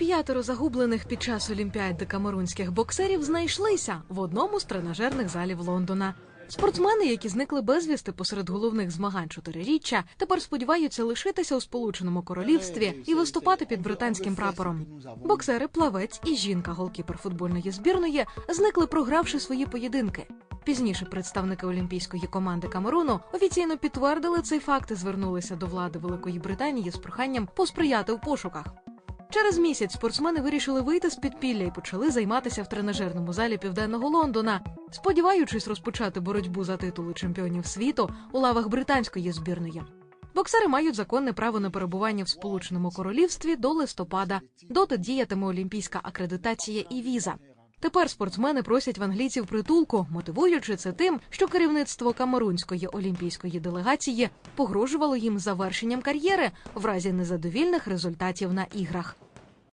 П'ятеро загублених під час олімпіади камерунських боксерів знайшлися в одному з тренажерних залів Лондона. Спортсмени, які зникли безвісти посеред головних змагань чотириріччя, тепер сподіваються лишитися у Сполученому Королівстві і виступати під британським прапором. Боксери, плавець і жінка, голкіпер футбольної збірної, зникли, програвши свої поєдинки. Пізніше представники олімпійської команди Камеруну офіційно підтвердили цей факт і звернулися до влади Великої Британії з проханням посприяти в пошуках. Через місяць спортсмени вирішили вийти з підпілля і почали займатися в тренажерному залі південного Лондона, сподіваючись розпочати боротьбу за титули чемпіонів світу у лавах британської збірної. Боксери мають законне право на перебування в Сполученому Королівстві до листопада. Доти діятиме олімпійська акредитація і віза. Тепер спортсмени просять в англійців притулку, мотивуючи це тим, що керівництво камерунської олімпійської делегації погрожувало їм завершенням кар'єри в разі незадовільних результатів на іграх.